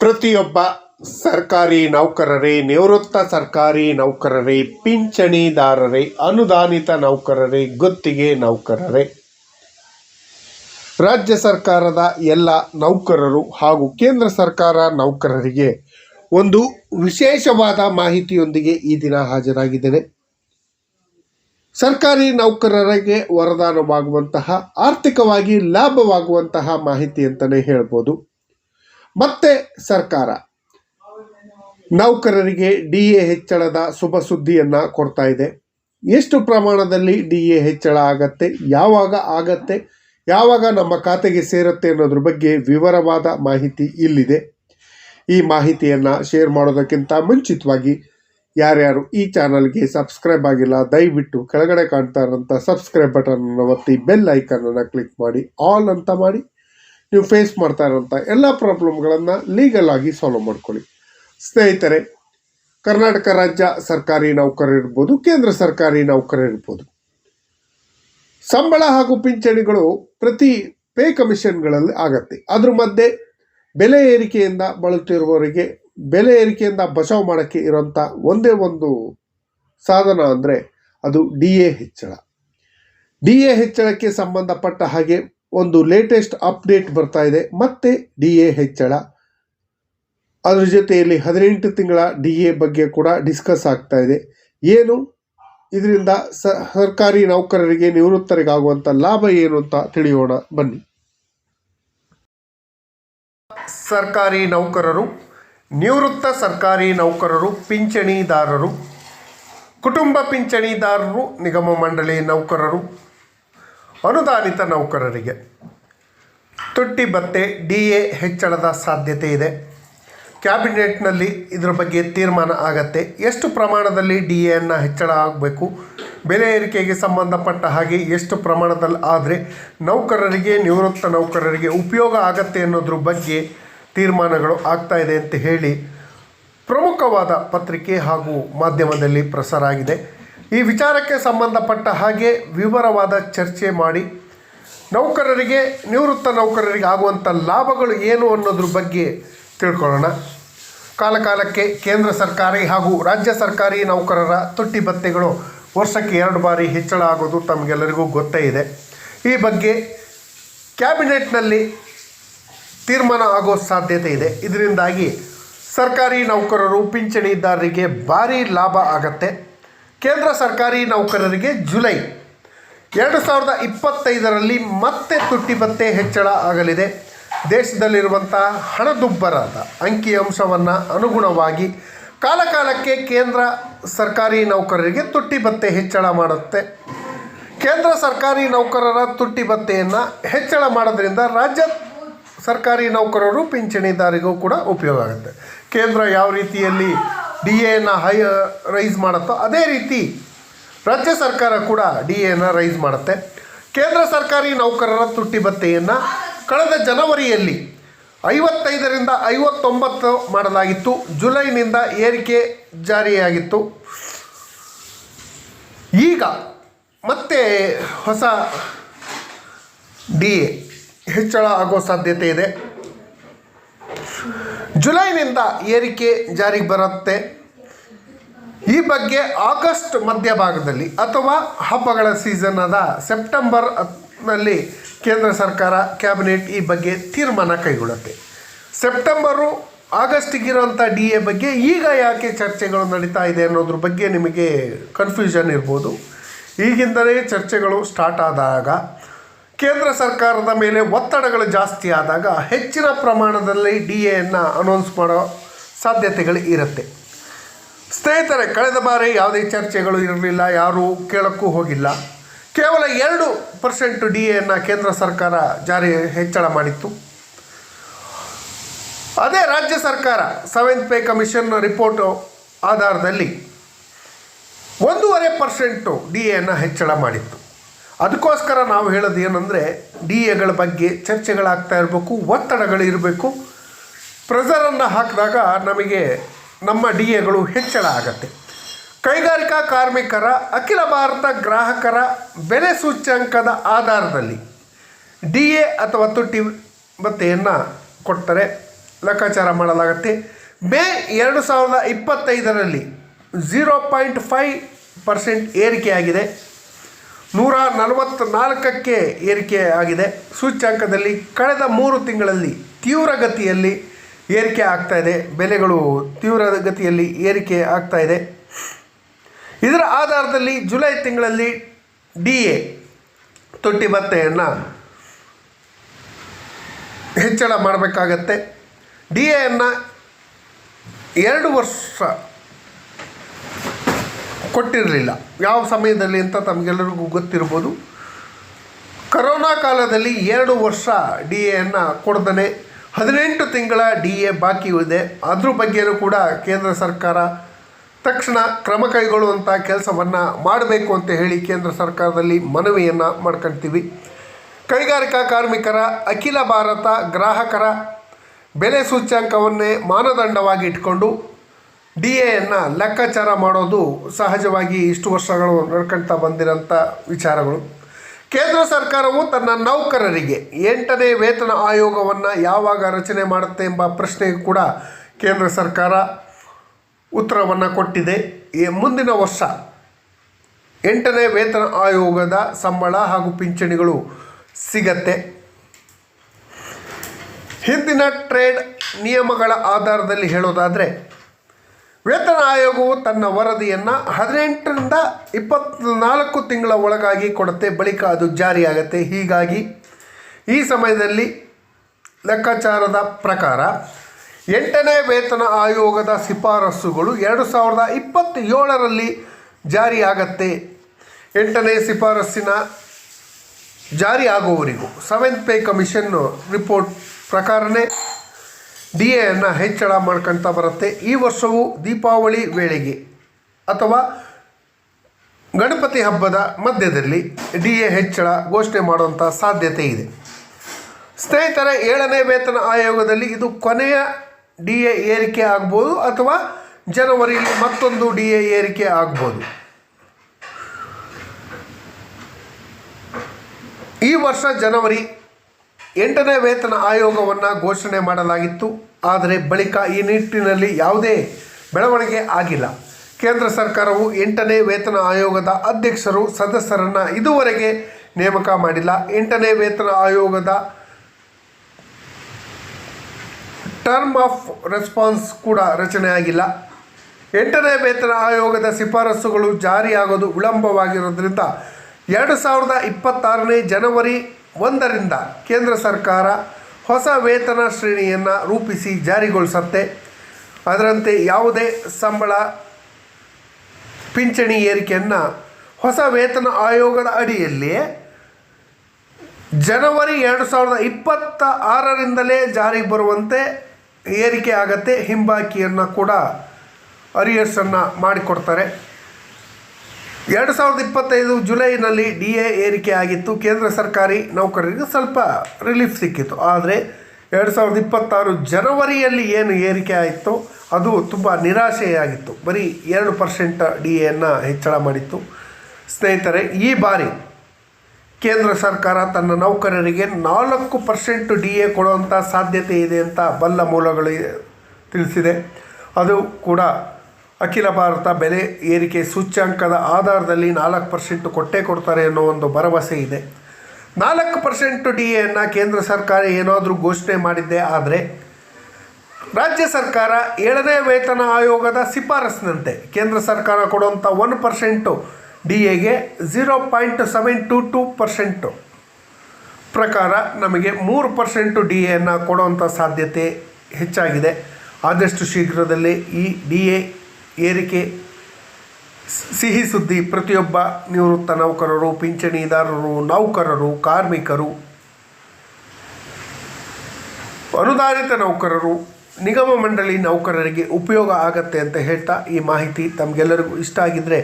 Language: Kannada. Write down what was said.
ಪ್ರತಿಯೊಬ್ಬ ಸರ್ಕಾರಿ ನೌಕರರೇ, ನಿವೃತ್ತ ಸರ್ಕಾರಿ ನೌಕರರೇ, ಪಿಂಚಣಿದಾರರೇ, ಅನುದಾನಿತ ನೌಕರರೇ, ಗುತ್ತಿಗೆ ನೌಕರರೇ. ರಾಜ್ಯ ಸರ್ಕಾರದ ಎಲ್ಲ ನೌಕರರು ಹಾಗೂ ಕೇಂದ್ರ ಸರ್ಕಾರ ನೌಕರರಿಗೆ ಒಂದು ವಿಶೇಷವಾದ ಮಾಹಿತಿಯೊಂದಿಗೆ ಈ ದಿನ ಹಾಜರಾಗಿದ್ದೇನೆ ಸರ್ಕಾರಿ ನೌಕರರಿಗೆ ವರದಾನವಾಗುವಂತಹ, ಆರ್ಥಿಕವಾಗಿ ಲಾಭವಾಗುವಂತಹ ಮಾಹಿತಿ ಅಂತಲೇ ಹೇಳ್ಬೋದು. ಮತ್ತೆ ಸರ್ಕಾರ. ನೌಕರರಿಗೆ ಡಿ ಎ ಹೆಚ್ಚಳದ ಶುಭ ಸುದ್ದಿಯನ್ನು ಕೊಡ್ತಾ ಇದೆ. ಎಷ್ಟು ಪ್ರಮಾಣದಲ್ಲಿ ಡಿ ಎ ಹೆಚ್ಚಳ ಆಗತ್ತೆ, ಯಾವಾಗ ಆಗತ್ತೆ, ಯಾವಾಗ ನಮ್ಮ ಖಾತೆಗೆ ಸೇರುತ್ತೆ ಅನ್ನೋದ್ರ ಬಗ್ಗೆ ವಿವರವಾದ ಮಾಹಿತಿ ಇಲ್ಲಿದೆ. ಈ ಮಾಹಿತಿಯನ್ನು ಶೇರ್ ಮಾಡೋದಕ್ಕಿಂತ ಮುಂಚಿತವಾಗಿ ಯಾರ್ಯಾರು ಈ ಚಾನಲ್ಗೆ ಸಬ್ಸ್ಕ್ರೈಬ್ ಆಗಿಲ್ಲ, ದಯವಿಟ್ಟು ಕೆಳಗಡೆ ಕಾಣ್ತಾ ಇರೋಂಥ ಸಬ್ಸ್ಕ್ರೈಬ್ ಬಟನ್ ಒತ್ತಿ ಬೆಲ್ ಐಕನನ್ನು ಕ್ಲಿಕ್ ಮಾಡಿ, ಆಲ್ ಅಂತ ಮಾಡಿ. ನೀವು ಫೇಸ್ ಮಾಡ್ತಾ ಇರೋಂಥ ಎಲ್ಲ ಪ್ರಾಬ್ಲಮ್ಗಳನ್ನು ಲೀಗಲ್ ಆಗಿ ಸಾಲ್ವ್ ಮಾಡ್ಕೊಳ್ಳಿ. ಸ್ನೇಹಿತರೆ, ಕರ್ನಾಟಕ ರಾಜ್ಯ ಸರ್ಕಾರಿ ನೌಕರರಿರ್ಬೋದು ಕೇಂದ್ರ ಸರ್ಕಾರಿ ನೌಕರರಿರ್ಬೋದು ಸಂಬಳ ಹಾಗೂ ಪಿಂಚಣಿಗಳು ಪ್ರತಿ ಪೇ ಕಮಿಷನ್ಗಳಲ್ಲಿ ಆಗತ್ತೆ. ಅದ್ರ ಮಧ್ಯೆ ಬೆಲೆ ಏರಿಕೆಯಿಂದ ಬಳಲುತ್ತಿರುವವರಿಗೆ ಬೆಲೆ ಏರಿಕೆಯಿಂದ ಬಚಾವ್ ಮಾಡೋಕ್ಕೆ ಇರೋಂಥ ಒಂದೇ ಒಂದು ಸಾಧನ ಅಂದರೆ ಅದು ಡಿ ಎ ಹೆಚ್ಚಳ. ಡಿ ಎ ಹೆಚ್ಚಳಕ್ಕೆ ಸಂಬಂಧಪಟ್ಟ ಹಾಗೆ ಒಂದು ಲೇಟೆಸ್ಟ್ ಅಪ್ಡೇಟ್ ಬರ್ತಾ ಇದೆ. ಮತ್ತೆ ಡಿ ಎ ಹೆಚ್ಚಳ. ಅದರ ಜೊತೆಯಲ್ಲಿ ಹದಿನೆಂಟು ತಿಂಗಳ ಡಿ ಎ ಬಗ್ಗೆ ಕೂಡ ಡಿಸ್ಕಸ್ ಆಗ್ತಾ ಇದೆ. ಏನು? ಇದರಿಂದ ಸರ್ಕಾರಿ ನೌಕರರಿಗೆ ನಿವೃತ್ತರಿಗಾಗುವಂಥ ಲಾಭ ಏನು ಅಂತ ತಿಳಿಯೋಣ. ಬನ್ನಿ. ಸರ್ಕಾರಿ ನೌಕರರು, ನಿವೃತ್ತ ಸರ್ಕಾರಿ ನೌಕರರು, ಪಿಂಚಣಿದಾರರು, ಕುಟುಂಬ ಪಿಂಚಣಿದಾರರು, ನಿಗಮ ಮಂಡಳಿ ನೌಕರರು ಅನುದಾನಿತ ನೌಕರರಿಗೆ. ತುಟ್ಟಿ ಭತ್ತೆ ಡಿ ಎ ಹೆಚ್ಚಳದ ಸಾಧ್ಯತೆ ಇದೆ. ಕ್ಯಾಬಿನೆಟ್ನಲ್ಲಿ ಇದರ ಬಗ್ಗೆ ತೀರ್ಮಾನ ಆಗತ್ತೆ. ಎಷ್ಟು ಪ್ರಮಾಣದಲ್ಲಿ ಡಿ ಎನ್ನು ಹೆಚ್ಚಳ ಆಗಬೇಕು? ಬೆಲೆ ಏರಿಕೆಗೆ ಸಂಬಂಧಪಟ್ಟ ಹಾಗೆ ಎಷ್ಟು ಪ್ರಮಾಣದಲ್ಲಿ ಆದರೆ ನೌಕರರಿಗೆ, ನಿವೃತ್ತ ನೌಕರರಿಗೆ ಉಪಯೋಗ ಆಗತ್ತೆ ಅನ್ನೋದ್ರ ಬಗ್ಗೆ ತೀರ್ಮಾನಗಳು ಆಗ್ತಾ ಇದೆ ಅಂತ ಹೇಳಿ ಪ್ರಮುಖವಾದ ಪತ್ರಿಕೆ ಹಾಗೂ ಮಾಧ್ಯಮದಲ್ಲಿ ಪ್ರಸಾರ ಆಗಿದೆ. ಈ ವಿಚಾರಕ್ಕೆ ಸಂಬಂಧಪಟ್ಟ ಹಾಗೆ ವಿವರವಾದ ಚರ್ಚೆ ಮಾಡಿ ನೌಕರರಿಗೆ, ನಿವೃತ್ತ ನೌಕರರಿಗೆ ಆಗುವಂಥ ಲಾಭಗಳು ಏನು ಅನ್ನೋದ್ರ ಬಗ್ಗೆ ತಿಳ್ಕೊಳ್ಳೋಣ. ಕಾಲಕಾಲಕ್ಕೆ ಕೇಂದ್ರ ಸರ್ಕಾರಿ ಹಾಗೂ ರಾಜ್ಯ ಸರ್ಕಾರಿ ನೌಕರರ ತುಟ್ಟಿ ಭತ್ಯೆಗಳು ವರ್ಷಕ್ಕೆ ಎರಡು ಬಾರಿ ಹೆಚ್ಚಳ ಆಗೋದು ತಮಗೆಲ್ಲರಿಗೂ ಗೊತ್ತೇ ಇದೆ. ಈ ಬಗ್ಗೆ ಕ್ಯಾಬಿನೆಟ್ನಲ್ಲಿ ತೀರ್ಮಾನ ಆಗೋ ಸಾಧ್ಯತೆ ಇದೆ. ಇದರಿಂದಾಗಿ ಸರ್ಕಾರಿ ನೌಕರರು, ಪಿಂಚಣಿದಾರರಿಗೆ ಭಾರಿ ಲಾಭ ಆಗತ್ತೆ. ಕೇಂದ್ರ ಸರ್ಕಾರಿ ನೌಕರರಿಗೆ ಜುಲೈ ಎರಡು ಸಾವಿರದ ಇಪ್ಪತ್ತೈದರಲ್ಲಿ ಮತ್ತೆ ತುಟ್ಟಿ ಭತ್ತೆ ಹೆಚ್ಚಳ ಆಗಲಿದೆ. ದೇಶದಲ್ಲಿರುವಂಥ ಹಣದುಬ್ಬರದ ಅಂಕಿಅಂಶವನ್ನು ಅನುಗುಣವಾಗಿ ಕಾಲಕಾಲಕ್ಕೆ ಕೇಂದ್ರ ಸರ್ಕಾರಿ ನೌಕರರಿಗೆ ತುಟ್ಟಿ ಭತ್ತೆ ಹೆಚ್ಚಳ ಮಾಡುತ್ತೆ. ಕೇಂದ್ರ ಸರ್ಕಾರಿ ನೌಕರರ ತುಟ್ಟಿ ಭತ್ತೆಯನ್ನು ಹೆಚ್ಚಳ ಮಾಡೋದ್ರಿಂದ ರಾಜ್ಯ ಸರ್ಕಾರಿ ನೌಕರರು ಪಿಂಚಣಿದಾರಿಗೂ ಕೂಡ ಉಪಯೋಗ ಆಗುತ್ತೆ. ಕೇಂದ್ರ ಯಾವ ರೀತಿಯಲ್ಲಿ ಡಿ ಎನ ಹೈ ರೈಸ್ ಮಾಡುತ್ತೋ ಅದೇ ರೀತಿ ರಾಜ್ಯ ಸರ್ಕಾರ ಕೂಡ ಡಿ ಎನ ರೈಸ್ ಮಾಡುತ್ತೆ. ಕೇಂದ್ರ ಸರ್ಕಾರಿ ನೌಕರರ ತುಟ್ಟಿ ಭತ್ಯೆಯನ್ನು ಕಳೆದ ಜನವರಿಯಲ್ಲಿ ಐವತ್ತೈದರಿಂದ ಐವತ್ತೊಂಬತ್ತು ಮಾಡಲಾಗಿತ್ತು. ಜುಲೈನಿಂದ ಏರಿಕೆ ಜಾರಿಯಾಗಿತ್ತು. ಈಗ ಮತ್ತೆ ಹೊಸ ಡಿ ಎ ಹೆಚ್ಚಳ ಆಗೋ ಸಾಧ್ಯತೆ ಇದೆ. ಜುಲೈನಿಂದ ಏರಿಕೆ ಜಾರಿಗೆ ಬರುತ್ತೆ. ಈ ಬಗ್ಗೆ ಆಗಸ್ಟ್ ಮಧ್ಯಭಾಗದಲ್ಲಿ ಅಥವಾ ಹಬ್ಬಗಳ ಸೀಸನ್ ಆದ ಸೆಪ್ಟೆಂಬರ್ನಲ್ಲಿ ಕೇಂದ್ರ ಸರ್ಕಾರ ಕ್ಯಾಬಿನೆಟ್ ಈ ಬಗ್ಗೆ ತೀರ್ಮಾನ ಕೈಗೊಳ್ಳುತ್ತೆ. ಸೆಪ್ಟೆಂಬರು ಆಗಸ್ಟಿಗಿರೋಂಥ ಡಿ ಎ ಬಗ್ಗೆ ಈಗ ಯಾಕೆ ಚರ್ಚೆಗಳು ನಡೀತಾ ಇದೆ ಅನ್ನೋದ್ರ ಬಗ್ಗೆ ನಿಮಗೆ ಕನ್ಫ್ಯೂಷನ್ ಇರ್ಬೋದು. ಈಗಿಂದಲೇ ಚರ್ಚೆಗಳು ಸ್ಟಾರ್ಟ್ ಆದಾಗ ಕೇಂದ್ರ ಸರ್ಕಾರದ ಮೇಲೆ ಒತ್ತಡಗಳು ಜಾಸ್ತಿ ಆದಾಗ ಹೆಚ್ಚಿನ ಪ್ರಮಾಣದಲ್ಲಿ ಡಿ ಎಯನ್ನು ಅನೌನ್ಸ್ ಮಾಡೋ ಸಾಧ್ಯತೆಗಳು ಇರುತ್ತೆ. ಸ್ನೇಹಿತರೆ, ಕಳೆದ ಬಾರಿ ಯಾವುದೇ ಚರ್ಚೆಗಳು ಇರಲಿಲ್ಲ, ಯಾರೂ ಕೇಳೋಕ್ಕೂ ಹೋಗಿಲ್ಲ. ಕೇವಲ ಎರಡು ಪರ್ಸೆಂಟು ಡಿ ಎನ್ನು ಕೇಂದ್ರ ಸರ್ಕಾರ ಜಾರಿ ಹೆಚ್ಚಳ ಮಾಡಿತ್ತು. ಅದೇ ರಾಜ್ಯ ಸರ್ಕಾರ ಸೆವೆಂತ್ ಪೇ ಕಮಿಷನ್ ರಿಪೋರ್ಟು ಆಧಾರದಲ್ಲಿ ಒಂದೂವರೆ ಪರ್ಸೆಂಟು ಡಿ ಎನ್ನು ಹೆಚ್ಚಳ ಮಾಡಿತ್ತು. ಅದಕ್ಕೋಸ್ಕರ ನಾವು ಹೇಳೋದು ಏನಂದರೆ, ಡಿ ಎಗಳ ಬಗ್ಗೆ ಚರ್ಚೆಗಳಾಗ್ತಾ ಇರಬೇಕು ಒತ್ತಡಗಳು ಇರಬೇಕು ಪ್ರೆಸರನ್ನು ಹಾಕಿದಾಗ ನಮಗೆ ನಮ್ಮ ಡಿ ಎಗಳು ಹೆಚ್ಚಳ ಆಗತ್ತೆ. ಕೈಗಾರಿಕಾ ಕಾರ್ಮಿಕರ, ಅಖಿಲ ಭಾರತ ಗ್ರಾಹಕರ ಬೆಲೆ ಸೂಚ್ಯಂಕದ ಆಧಾರದಲ್ಲಿ ಡಿ ಎ ಅಥವಾ ತುಟ್ಟಿ ಭತ್ತೆಯನ್ನು ಕೊಡ್ತಾರೆ ಲೆಕ್ಕಾಚಾರ ಮಾಡಲಾಗತ್ತೆ. ಮೇ ಎರಡು ಸಾವಿರದ ಇಪ್ಪತ್ತೈದರಲ್ಲಿ ಝೀರೋ ಪಾಯಿಂಟ್ ಫೈವ್ ಪರ್ಸೆಂಟ್ ಏರಿಕೆಯಾಗಿದೆ. ನೂರ ನಲವತ್ತ್ನಾಲ್ಕಕ್ಕೆ ಏರಿಕೆ ಆಗಿದೆ. ಸೂಚ್ಯಾಂಕದಲ್ಲಿ ಕಳೆದ ಮೂರು ತಿಂಗಳಲ್ಲಿ ತೀವ್ರಗತಿಯಲ್ಲಿ ಏರಿಕೆ ಆಗ್ತಾ ಇದೆ. ಬೆಲೆಗಳು ತೀವ್ರಗತಿಯಲ್ಲಿ ಏರಿಕೆ ಆಗ್ತಾ ಇದೆ. ಇದರ ಆಧಾರದಲ್ಲಿ ಜುಲೈ ತಿಂಗಳಲ್ಲಿ ಡಿ ಎ ತೊಟ್ಟಿ ಭತ್ತೆಯನ್ನು ಹೆಚ್ಚಳ ಮಾಡಬೇಕಾಗತ್ತೆ. ಡಿ ಎಯನ್ನು ಎರಡು ವರ್ಷ ಕೊಟ್ಟಿರಲಿಲ್ಲ. ಯಾವ ಸಮಯದಲ್ಲಿ ಅಂತ ತಮಗೆಲ್ಲರಿಗೂ ಗೊತ್ತಿರ್ಬೋದು ಕರೋನಾ ಕಾಲದಲ್ಲಿ ಎರಡು ವರ್ಷ ಡಿ ಎಯನ್ನು ಕೊಡ್ದನೆ, ಹದಿನೆಂಟು ತಿಂಗಳ ಡಿ ಎ ಬಾಕಿ ಇದೆ. ಅದ್ರ ಬಗ್ಗೆಯೂ ಕೂಡ ಕೇಂದ್ರ ಸರ್ಕಾರ ತಕ್ಷಣ ಕ್ರಮ ಕೈಗೊಳ್ಳುವಂಥ ಕೆಲಸವನ್ನು ಮಾಡಬೇಕು ಅಂತ ಹೇಳಿ ಕೇಂದ್ರ ಸರ್ಕಾರದಲ್ಲಿ ಮನವಿಯನ್ನು ಮಾಡ್ಕೊಳ್ತೀವಿ ಕೈಗಾರಿಕಾ ಕಾರ್ಮಿಕರ, ಅಖಿಲ ಭಾರತ ಗ್ರಾಹಕರ ಬೆಲೆ ಸೂಚ್ಯಾಂಕವನ್ನೇ ಮಾನದಂಡವಾಗಿ ಇಟ್ಕೊಂಡು ಡಿ ಎಯನ್ನು ಲೆಕ್ಕಾಚಾರ ಮಾಡೋದು ಸಹಜವಾಗಿ ಇಷ್ಟು ವರ್ಷಗಳು ನಡ್ಕೊಳ್ತಾ ಬಂದಿರೋಂಥ ವಿಚಾರಗಳು. ಕೇಂದ್ರ ಸರ್ಕಾರವು ತನ್ನ ನೌಕರರಿಗೆ ಎಂಟನೇ ವೇತನ ಆಯೋಗವನ್ನು ಯಾವಾಗ ರಚನೆ ಮಾಡುತ್ತೆ ಎಂಬ ಪ್ರಶ್ನೆಗೂ ಕೂಡ ಕೇಂದ್ರ ಸರ್ಕಾರ ಉತ್ತರವನ್ನು ಕೊಟ್ಟಿದೆ. ಈ ಮುಂದಿನ ವರ್ಷ ಎಂಟನೇ ವೇತನ ಆಯೋಗದ ಸಂಬಳ ಹಾಗೂ ಪಿಂಚಣಿಗಳು ಸಿಗತ್ತೆ. ಹಿಂದಿನ ಟ್ರೇಡ್ ನಿಯಮಗಳ ಆಧಾರದಲ್ಲಿ ಹೇಳೋದಾದರೆ ವೇತನ ಆಯೋಗವು ತನ್ನ ವರದಿಯನ್ನು ಹದಿನೆಂಟರಿಂದ ಇಪ್ಪತ್ತ್ನಾಲ್ಕು ತಿಂಗಳ ಒಳಗಾಗಿ ಕೊಡುತ್ತೆ. ಬಳಿಕ ಅದು ಜಾರಿಯಾಗತ್ತೆ. ಹೀಗಾಗಿ ಈ ಸಮಯದಲ್ಲಿ ಲೆಕ್ಕಾಚಾರದ ಪ್ರಕಾರ ಎಂಟನೇ ವೇತನ ಆಯೋಗದ ಶಿಫಾರಸುಗಳು ಎರಡು ಸಾವಿರದ ಇಪ್ಪತ್ತೇಳರಲ್ಲಿ ಜಾರಿಯಾಗತ್ತೆ. ಎಂಟನೇ ಶಿಫಾರಸ್ಸಿನ ಜಾರಿ ಆಗುವವರೆಗೂ ಸೆವೆಂತ್ ಪೇ ಕಮಿಷನ್ ರಿಪೋರ್ಟ್ ಪ್ರಕಾರನೇ ಡಿ ಹೆಚ್ಚಳ ಮಾಡ್ಕೊಳ್ತಾ ಬರುತ್ತೆ. ಈ ವರ್ಷವು ದೀಪಾವಳಿ ವೇಳೆಗೆ ಅಥವಾ ಗಣಪತಿ ಹಬ್ಬದ ಮಧ್ಯದಲ್ಲಿ ಡಿ ಎ ಹೆಚ್ಚಳ ಘೋಷಣೆ ಮಾಡುವಂಥ ಸಾಧ್ಯತೆ ಇದೆ. ಸ್ನೇಹಿತರ, ಏಳನೇ ವೇತನ ಆಯೋಗದಲ್ಲಿ ಇದು ಕೊನೆಯ ಡಿ ಎ ಏರಿಕೆ ಆಗ್ಬೋದು ಅಥವಾ ಜನವರಿಯಲ್ಲಿ ಮತ್ತೊಂದು ಡಿ ಎ ಏರಿಕೆ ಆಗ್ಬೋದು. ಈ ವರ್ಷ ಜನವರಿ ಎಂಟನೇ ವೇತನ ಆಯೋಗವನ್ನು ಘೋಷಣೆ ಮಾಡಲಾಗಿತ್ತು. ಆದರೆ ಬಳಿಕ ಈ ನಿಟ್ಟಿನಲ್ಲಿ ಯಾವುದೇ ಬೆಳವಣಿಗೆ ಆಗಿಲ್ಲ. ಕೇಂದ್ರ ಸರ್ಕಾರವು ಎಂಟನೇ ವೇತನ ಆಯೋಗದ ಅಧ್ಯಕ್ಷರು ಸದಸ್ಯರನ್ನು ಇದುವರೆಗೆ ನೇಮಕ ಮಾಡಿಲ್ಲ. ಎಂಟನೇ ವೇತನ ಆಯೋಗದ ಟರ್ಮ್ ಆಫ್ ರೆಸ್ಪಾನ್ಸ್ ಕೂಡ ರಚನೆಯಾಗಿಲ್ಲ. ಎಂಟನೇ ವೇತನ ಆಯೋಗದ ಶಿಫಾರಸುಗಳು ಜಾರಿಯಾಗೋದು ವಿಳಂಬವಾಗಿರೋದ್ರಿಂದ ಎರಡು ಸಾವಿರದ ಇಪ್ಪತ್ತಾರನೇ ಜನವರಿ ಒಂದರಿಂದ ಕೇಂದ್ರ ಸರ್ಕಾರ ಹೊಸ ವೇತನ ಶ್ರೇಣಿಯನ್ನು ರೂಪಿಸಿ ಜಾರಿಗೊಳಿಸತ್ತೆ. ಅದರಂತೆ ಯಾವುದೇ ಸಂಬಳ ಪಿಂಚಣಿ ಏರಿಕೆಯನ್ನು ಹೊಸ ವೇತನ ಆಯೋಗದ ಅಡಿಯಲ್ಲಿ ಜನವರಿ ಎರಡು ಸಾವಿರದ ಇಪ್ಪತ್ತ ಆರರಿಂದಲೇ ಜಾರಿಗೆ ಬರುವಂತೆ ಏರಿಕೆ ಆಗತ್ತೆ. ಹಿಂಬಾಕಿಯನ್ನು ಕೂಡ ಅರಿಯರ್ಸನ್ನು ಮಾಡಿಕೊಡ್ತಾರೆ. ಎರಡು ಸಾವಿರದ ಇಪ್ಪತ್ತೈದು ಜುಲೈನಲ್ಲಿ ಡಿ ಎ ಏರಿಕೆ ಆಗಿತ್ತು. ಕೇಂದ್ರ ಸರ್ಕಾರಿ ನೌಕರರಿಗೆ ಸ್ವಲ್ಪ ರಿಲೀಫ್ ಸಿಕ್ಕಿತ್ತು. ಆದರೆ ಎರಡು ಸಾವಿರದ ಇಪ್ಪತ್ತಾರು ಜನವರಿಯಲ್ಲಿ ಏನು ಏರಿಕೆ ಆಯಿತು ಅದು ತುಂಬ ನಿರಾಶೆಯಾಗಿತ್ತು. ಬರೀ ಎರಡು ಪರ್ಸೆಂಟ್ ಡಿ ಎಯನ್ನು ಹೆಚ್ಚಳ ಮಾಡಿತ್ತು. ಸ್ನೇಹಿತರೆ, ಈ ಬಾರಿ ಕೇಂದ್ರ ಸರ್ಕಾರ ತನ್ನ ನೌಕರರಿಗೆ ನಾಲ್ಕು ಪರ್ಸೆಂಟ್ ಡಿ ಎ ಕೊಡುವಂಥ ಸಾಧ್ಯತೆ ಇದೆ ಅಂತ ಬಲ್ಲ ಮೂಲಗಳು ತಿಳಿಸಿದೆ. ಅದು ಕೂಡ ಅಖಿಲ ಭಾರತ ಬೆಲೆ ಏರಿಕೆ ಸೂಚ್ಯಾಂಕದ ಆಧಾರದಲ್ಲಿ ನಾಲ್ಕು ಪರ್ಸೆಂಟು ಕೊಟ್ಟೇ ಕೊಡ್ತಾರೆ ಅನ್ನೋ ಒಂದು ಭರವಸೆ ಇದೆ. ನಾಲ್ಕು ಪರ್ಸೆಂಟ್ ಡಿ ಎನ್ನು ಕೇಂದ್ರ ಸರ್ಕಾರ ಏನಾದರೂ ಘೋಷಣೆ ಮಾಡಿದ್ದೆ ಆದರೆ ರಾಜ್ಯ ಸರ್ಕಾರ ಏಳನೇ ವೇತನ ಆಯೋಗದ ಶಿಫಾರಸ್ಸಿನಂತೆ ಕೇಂದ್ರ ಸರ್ಕಾರ ಕೊಡುವಂಥ ಒನ್ ಪರ್ಸೆಂಟು ಡಿ ಎಗೆ zero point seven to two percent ಪ್ರಕಾರ ನಮಗೆ ಮೂರು ಪರ್ಸೆಂಟು ಡಿ ಎನ್ನು ಕೊಡುವಂಥ ಸಾಧ್ಯತೆ ಹೆಚ್ಚಾಗಿದೆ. ಆದಷ್ಟು ಶೀಘ್ರದಲ್ಲೇ ಈ ಡಿ ಎ ಏರಿಕೆ, ಸಿಹಿ ಸುದ್ದಿ ಪ್ರತಿಯೊಬ್ಬ ನಿವೃತ್ತ ನೌಕರರು, ಪಿಂಚಣಿದಾರರು, ನೌಕರರು, ಕಾರ್ಮಿಕರು, ಅನುದಾನಿತ ನೌಕರರು, ನಿಗಮ ಮಂಡಳಿ ನೌಕರರಿಗೆ ಉಪಯೋಗ ಆಗತ್ತೆ ಅಂತ ಹೇಳ್ತಾ ಈ ಮಾಹಿತಿ ತಮಗೆಲ್ಲರಿಗೂ ಇಷ್ಟ ಆಗಿದ್ದರೆ